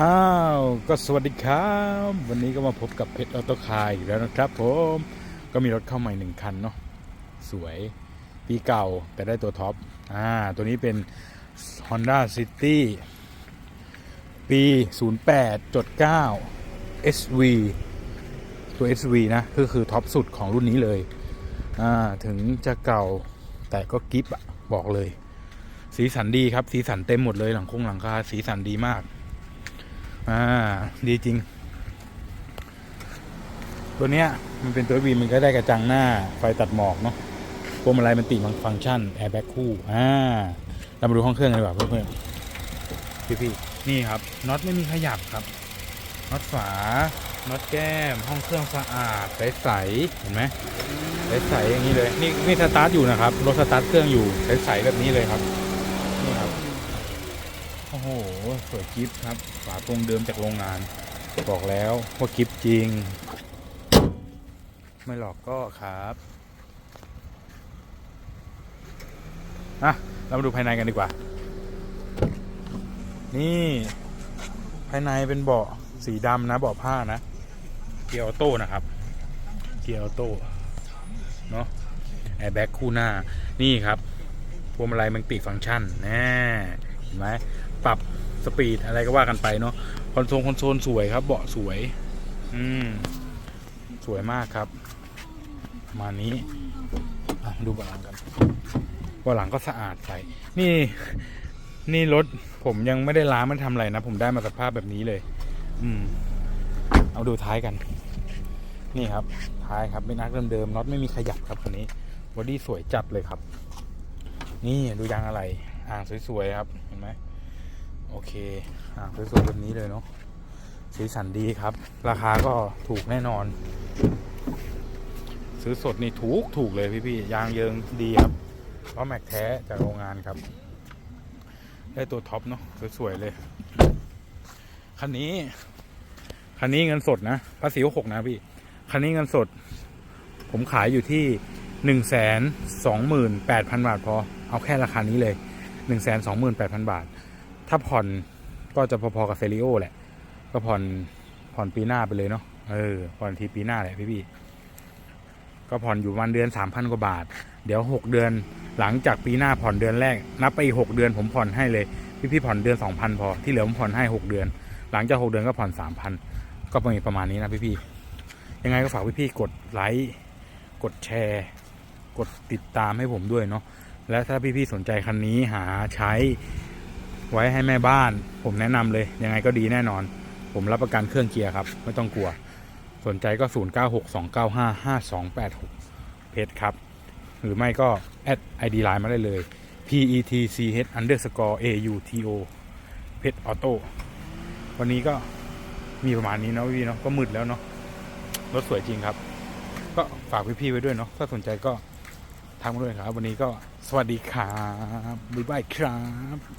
อ้าวก็สวัสดีครับ วันนี้ก็มาพบกับเพชรออโตคาร์อีกแล้วนะครับ ผมก็มีรถเข้าใหม่หนึ่งคันเนาะสวยปีเก่าแต่ได้ตัวท็อปอ่าตัวนี้เป็น Honda City ปี 08จด9 SV ตัว SV นะก็คือท็อปสุดของรุ่นนี้เลยอ่าถึงจะเก่าแต่ก็กิฟอะบอกเลย สีสันดีครับ สีสันเต็มหมดเลยหลังคงหลังคาสีสันดีมาก อ่า ดีจริง ตัวเนี้ย มันเป็นตัววีมันก็ได้กระจังหน้า ไฟตัดหมอกเนาะพวงมาลัยมันติดฟังก์ชันแอร์แบ็กคู่ อ่า เรามาดูห้องเครื่องกันดีกว่าเพื่อนๆพี่ๆนี่ครับน็อตไม่มีขยับครับน็อตฝาน็อตแก้ม ห้องเครื่องสะอาดใสๆเห็นไหมใสๆอย่างนี้เลย นี่นี่สตาร์ทอยู่นะครับรถสตาร์ทเครื่องอยู่ใสๆแบบนี้เลยครับ นี่ครับ โอ้โห สวยกิฟต์ครับ ฝาโปรงเดิมจากโรงงาน บอกแล้วว่ากิฟต์จริง ไม่หลอกก็ครับอะเรามาดูภายในกันดีกว่า นี่ภายในเป็นเบาะสีดำนะเบาะผ้านะ เกียร์ออโต้นะครับ เกียร์ออโต้เนาะแอร์แบ็กคู่หน้า นี่ครับพวงมาลัยมันติฟังก์ชันแน่เห็นไหม ปรับสปีดอะไรก็ว่ากันไปเนาะคอนโซลคอนโซลสวยครับ เบาะสวย อืม สวยมากครับ มานี้ดูเบาะหลังกันเบาะหลังก็สะอาดใสนี่ นี่รถผมยังไม่ได้ล้างไม่ได้ทำอะไรนะ ผมได้มาสภาพแบบนี้เลย อืม เอาดูท้ายกัน นี่ครับ ท้ายครับเป็นนักเดิมๆน็อตไม่มีขยับครับคันนี้บอดี้สวยจัดเลยครับ นี่ดูยางอะไร อ่างสวยๆครับ เห็นไหม โอเคอ่าสวยๆแบบนี้เลยเนาะสีสันดีครับ ราคาก็ถูกแน่นอน ซื้อสดนี่ถูกถูกเลยพี่ๆยางเยิงดีครับล้อแม็กแท้จากโรงงานครับ ได้ตัวท็อปเนาะสวยๆเลยคันนี้คันนี้เงินสดนะภาษีหกนะพี่คันนี้เงินสด ผมขายอยู่ที่หนึ่งแสนสองหมื่นแปดพันบาทพอ เอาแค่ราคานี้เลยหนึ่งแสนสองหมื่นแปดพันบาท ถ้าผ่อนก็จะพอๆกับเซริโอแหละ ก็ผ่อนผ่อนปีหน้าไปเลยเนาะเออผ่อนทีปีหน้าแหละพี่พี่ก็ผ่อนอยู่วันเดือนสามพันกว่าบาท เดี๋ยวหกเดือนหลังจากปีหน้าผ่อนเดือนแรก นับไปอีกหกเดือนผมผ่อนให้เลย พี่พี่ผ่อนเดือนสองพันพอที่เหลือผมผ่อนให้หกเดือน หลังจากหกเดือนก็ผ่อนสามพันก็ประมาณประมาณนี้นะพี่พี่ยังไงก็ฝากพี่พี่กดไลค์กดแชร์ กดติดตามให้ผมด้วยเนาะและถ้าพี่ๆสนใจคันนี้หาใช้ ไว้ให้แม่บ้าน ผมแนะนำเลย ยังไงก็ดีแน่นอน ผมรับประกันเครื่องเกียร์ครับ ไม่ต้องกลัว สนใจก็ 0 9 6 2 9 5 5 2 8 6 เพจครับ หรือไม่ก็แอด ID Line มาได้เลย P E T C H underscore A U T O เพจออโต้วันนี้ก็มีประมาณนี้เนาะพี่เนาะก็มืดแล้วเนาะรถสวยจริงครับ ก็ฝากพี่ๆไว้ด้วยเนาะถ้าสนใจก็ทักมาด้วยครับ วันนี้ก็สวัสดีครับบ๊ายบายครับ